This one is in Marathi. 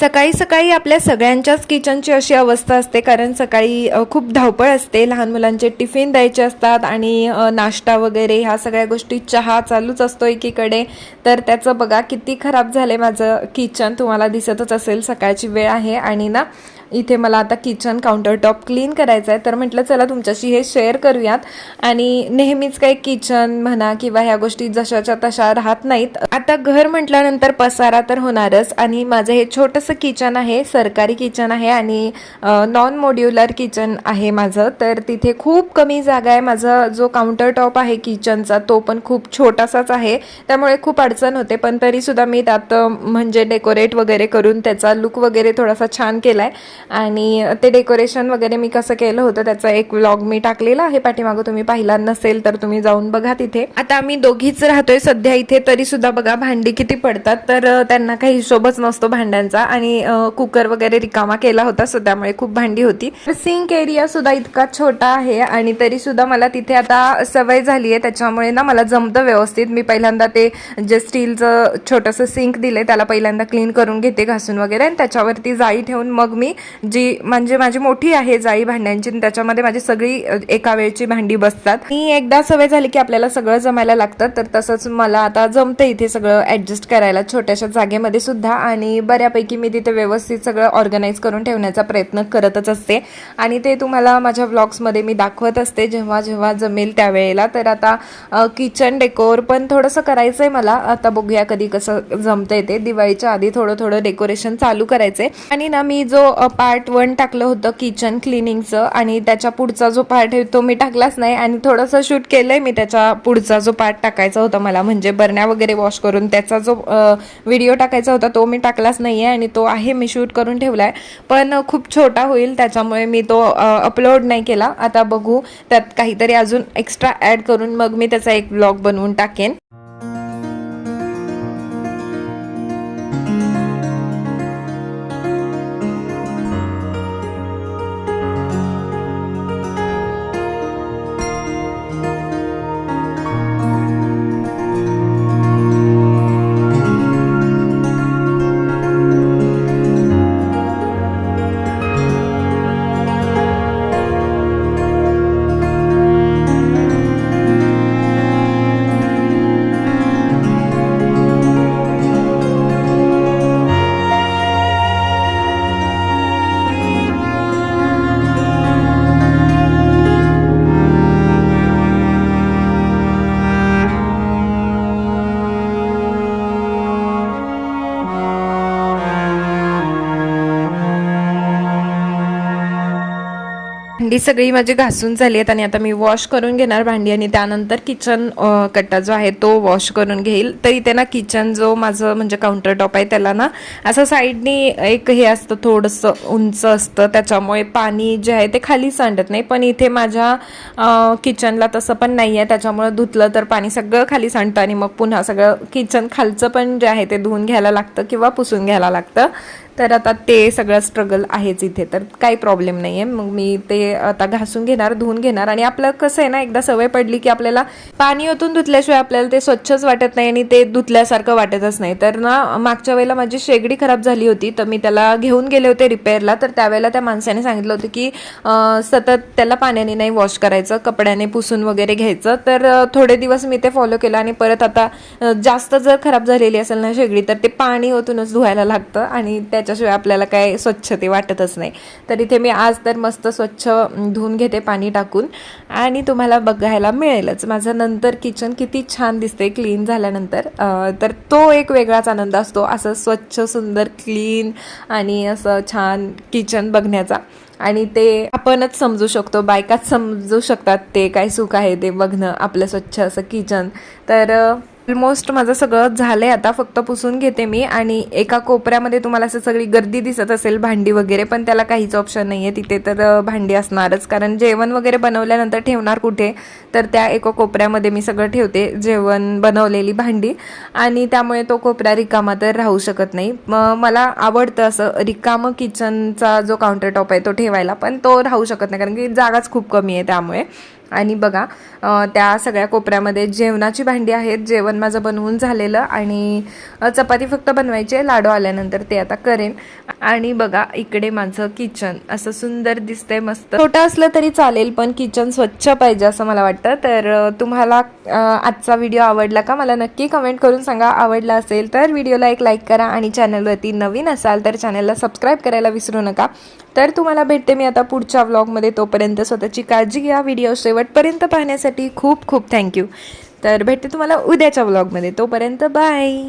सकाळी सकाळी आपल्या सगळ्यांच्याच किचनची अशी अवस्था असते कारण सकाळी खूप धावपळ असते. लहान मुलांचे टिफिन द्यायचे असतात आणि नाश्ता वगैरे ह्या सगळ्या गोष्टी चहा चालूच असतो एकीकडे. तर त्याचं बघा किती खराब झालं माझं किचन. तुम्हाला दिसतच असेल सकाळची वेळ आहे. आणि ना इथे मला आता किचन काउंटर टॉप क्लीन करायचं आहे तर म्हटलं चला तुमच्याशी हे शेअर करूयात. आणि नेहमीच काही किचन म्हणा किंवा ह्या गोष्टी जशाच्या तशा राहत नाहीत. आता घर म्हटल्यानंतर पसारा तर होणारच. आणि माझं हे छोटंसं किचन आहे सरकारी किचन आहे आणि नॉन मॉड्युलर किचन आहे माझं. तर तिथे खूप कमी जागा आहे. माझा जो काउंटर टॉप आहे किचनचा तो पण खूप छोटासाच आहे. त्यामुळे खूप अडचण होते. पण तरीसुद्धा मी त्यात म्हणजे डेकोरेट वगैरे करून त्याचा लुक वगैरे थोडासा छान केला आहे आणि ते डेकोरेशन वगैरे मी कसं केलं होतं त्याचा एक व्लॉग मी टाकलेला आहे. पाठीमागं तुम्ही पाहिला नसेल तर तुम्ही जाऊन बघा तिथे. आता आम्ही दोघीच राहतोय सध्या इथे. तरीसुद्धा बघा भांडी किती पडतात. तर त्यांना काही हिशोबच नसतो भांड्यांचा. आणि कुकर वगैरे रिकामा केला होता सो त्यामुळे खूप भांडी होती. सिंक एरिया सुद्धा इतका छोटा आहे आणि तरी सुद्धा मला तिथे आता सवय झाली आहे त्याच्यामुळे ना मला जमतं व्यवस्थित. मी पहिल्यांदा ते जे स्टीलचं छोटंसं सिंक दिले त्याला पहिल्यांदा क्लीन करून घेते घासून वगैरे. आणि त्याच्यावरती जाळी ठेवून मग मी जी म्हणजे माझी मोठी आहे जाळी भांड्यांची आणि त्याच्यामध्ये माझी सगळी एका वेळची भांडी बसतात. मी एकदा सवय झाली की आपल्याला सगळं जमायला लागतं तर तसंच मला आता जमतं इथे सगळं ऍडजस्ट करायला छोट्याशा जागेमध्ये सुद्धा. आणि बऱ्यापैकी मी तिथे व्यवस्थित सगळं ऑर्गनाईज करून ठेवण्याचा प्रयत्न करतच असते. आणि ते तुम्हाला माझ्या व्लॉग्समध्ये मी दाखवत असते. जेव्हा जेव्हा जमेल त्यावेळेला. तर आता किचन डेकोर पण थोडंसं करायचं आहे मला. आता बघूया कधी कसं जमतंय ते. दिवाळीच्या आधी थोडं थोडं डेकोरेशन चालू करायचं आहे आणि ना मी जो पार्ट वन टाकलं होतं किचन क्लिनिंगचं आणि त्याच्या पुढचा जो पार्ट आहे तो मी टाकलाच नाही. आणि थोडंसं शूट केलंय मी त्याच्या पुढचा जो पार्ट टाकायचा होता मला. म्हणजे बरण्या वगैरे वॉश करून त्याचा जो व्हिडिओ टाकायचा होता तो मी टाकलाच नाहीये. आणि तो आहे मी शूट करून ठेवला आहे पण खूप छोटा होईल त्याच्यामुळे मी तो अपलोड नाही केला. आता बघू त्यात काहीतरी अजून एक्स्ट्रा ॲड करून मग मी त्याचा एक ब्लॉग बनवून टाकेन. भांडी सगळी माझी घासून झाली आहेत आणि आता मी वॉश करून घेणार भांडी आणि त्यानंतर किचन कट्टा जो आहे तो वॉश करून घेईल. तर इथे ना किचन जो माझं म्हणजे काउंटर टॉप आहे त्याला ना असं साईडनी एक हे असतं थोडंसं उंच असतं. त्याच्यामुळे पाणी जे आहे ते खाली सांडत नाही. पण इथे माझ्या किचनला तसं पण नाही आहे. त्याच्यामुळे धुतलं तर पाणी सगळं खाली सांडतं आणि मग पुन्हा सगळं किचन खालचं पण जे आहे ते धुवून घ्यायला लागतं किंवा पुसून घ्यायला लागतं. तर आता ते सगळं स्ट्रगल आहेच इथे. तर काही प्रॉब्लेम नाही आहे मग मी ते आता घासून घेणार धुवून घेणार. आणि आपलं कसं आहे ना एकदा सवय पडली की आपल्याला पाणी ओतून धुतल्याशिवाय आपल्याला ते स्वच्छच वाटत नाही आणि ते धुतल्यासारखं वाटतच नाही. तर ना मागच्या वेळेला माझी शेगडी खराब झाली होती तर मी त्याला घेऊन गेले होते रिपेअरला तर त्यावेळेला त्या माणसाने सांगितलं होतं की सतत त्याला पाण्याने नाही वॉश करायचं कपड्याने पुसून वगैरे घ्यायचं. तर थोडे दिवस मी ते फॉलो केलं आणि परत आता जास्त जर खराब झालेली असेल ना शेगडी तर ते पाणी ओतूनच धुवायला लागतं. आणि त्याच्या त्याच्याशिवाय आपल्याला काय स्वच्छ ते वाटतच नाही. तर इथे मी आज तर मस्त स्वच्छ धुवून घेते पाणी टाकून आणि तुम्हाला बघायला मिळेलच. माझं नंतर किचन किती छान दिसते क्लीन झाल्यानंतर. तर तो एक वेगळाच आनंद असतो असं स्वच्छ सुंदर क्लीन आणि असं छान किचन बघण्याचा. आणि ते आपणच समजू शकतो बायकाच समजू शकतात ते काय सुख आहे ते बघणं आपलं स्वच्छ असं किचन. तर ऑलमोस्ट माझं सगळं झालं आहे आता फक्त पुसून घेते मी आणि एका कोपऱ्यामध्ये तुम्हाला असं सगळी गर्दी दिसत असेल भांडी वगैरे पण त्याला काहीच ऑप्शन नाही आहे तिथे तर भांडी असणारच. कारण जेवण वगैरे बनवल्यानंतर ठेवणार कुठे? तर त्या एका कोपऱ्यामध्ये मी सगळं ठेवते जेवण बनवलेली भांडी. आणि त्यामुळे तो कोपरा रिकामा तर राहू शकत नाही. मग मला आवडतं असं रिकामं किचनचा जो काउंटर टॉप आहे तो ठेवायला पण तो राहू शकत नाही. कारण की जागाच खूप कमी आहे त्यामुळे. आणि बघा त्या सगळ्या कोपऱ्यामध्ये जेवणाची भांडी आहेत जेवण माझं बनवून झालेलं आणि चपाती फक्त बनवायची आहे लाडू आल्यानंतर ते आता करेन. आणि बघा इकडे माझं किचन असं सुंदर दिसतंय मस्त. छोटं असलं तरी चालेल पण किचन स्वच्छ पाहिजे असं मला वाटतं. तर तुम्हाला आजचा व्हिडिओ आवडला का मला नक्की कमेंट करून सांगा. आवडला असेल तर व्हिडिओला एक लाईक करा आणि चॅनलवरती नवीन असाल तर चॅनलला सबस्क्राईब करायला विसरू नका. तर तुम्हाला भेटते मी आता पुढच्या व्लॉगमध्ये तोपर्यंत स्वतःची काळजी घ्या. व्हिडिओ शेवटपर्यंत पाहण्यासाठी खूप खूप थँक्यू तर भेटते तुम्हाला उद्याच्या व्लॉगमध्ये तोपर्यंत बाय